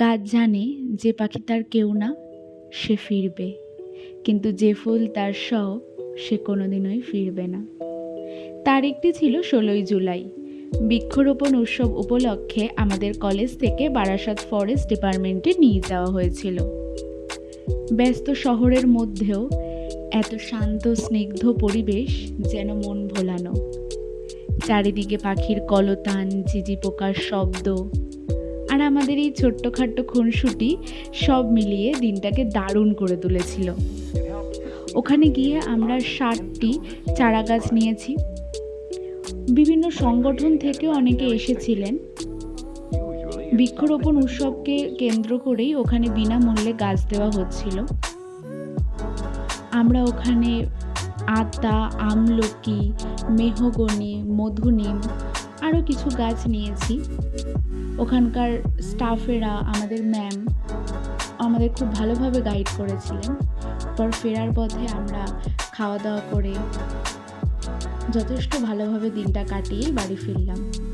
গাছ জানে যে পাখি তার কেউ না, সে ফিরবে। কিন্তু যে ফুল তার সব সে কোনোদিনই ফিরবে না। তার একটি ছিল ষোলোই জুলাই। বৃক্ষরোপণ উৎসব উপলক্ষে আমাদের কলেজ থেকে বারাসাত ফরেস্ট ডিপার্টমেন্টে নিয়ে যাওয়া হয়েছিল। ব্যস্ত শহরের মধ্যেও এত শান্ত, স্নিগ্ধ পরিবেশ যেন মন ভোলানো। চারিদিকে পাখির কলতান ঝিঝি পোকার শব্দ আর আমাদের এই ছোট্টখাট্ট খুনসুটি সব মিলিয়ে দিনটাকে দারুণ করে তুলেছিল। ওখানে গিয়ে আমরা ষাটটি চারা গাছ নিয়েছি। বিভিন্ন সংগঠন থেকে অনেকে এসেছিলেন। বৃক্ষরোপণ উৎসবকে কেন্দ্র করেই ওখানে বিনামূল্যে গাছ দেওয়া হচ্ছিল। আমরা ওখানে আতা, আমলকি, মেহগনি, মধুনিম আরও কিছু গাছ নিয়েছি। ওখানকার স্টাফেরা আমাদের ম্যাম আমাদের খুব ভালোভাবে গাইড করেছিলেন। পর ফেরার পথে আমরা খাওয়া দাওয়া করে যথেষ্ট ভালোভাবে দিনটা কাটিয়ে বাড়ি ফিরলাম।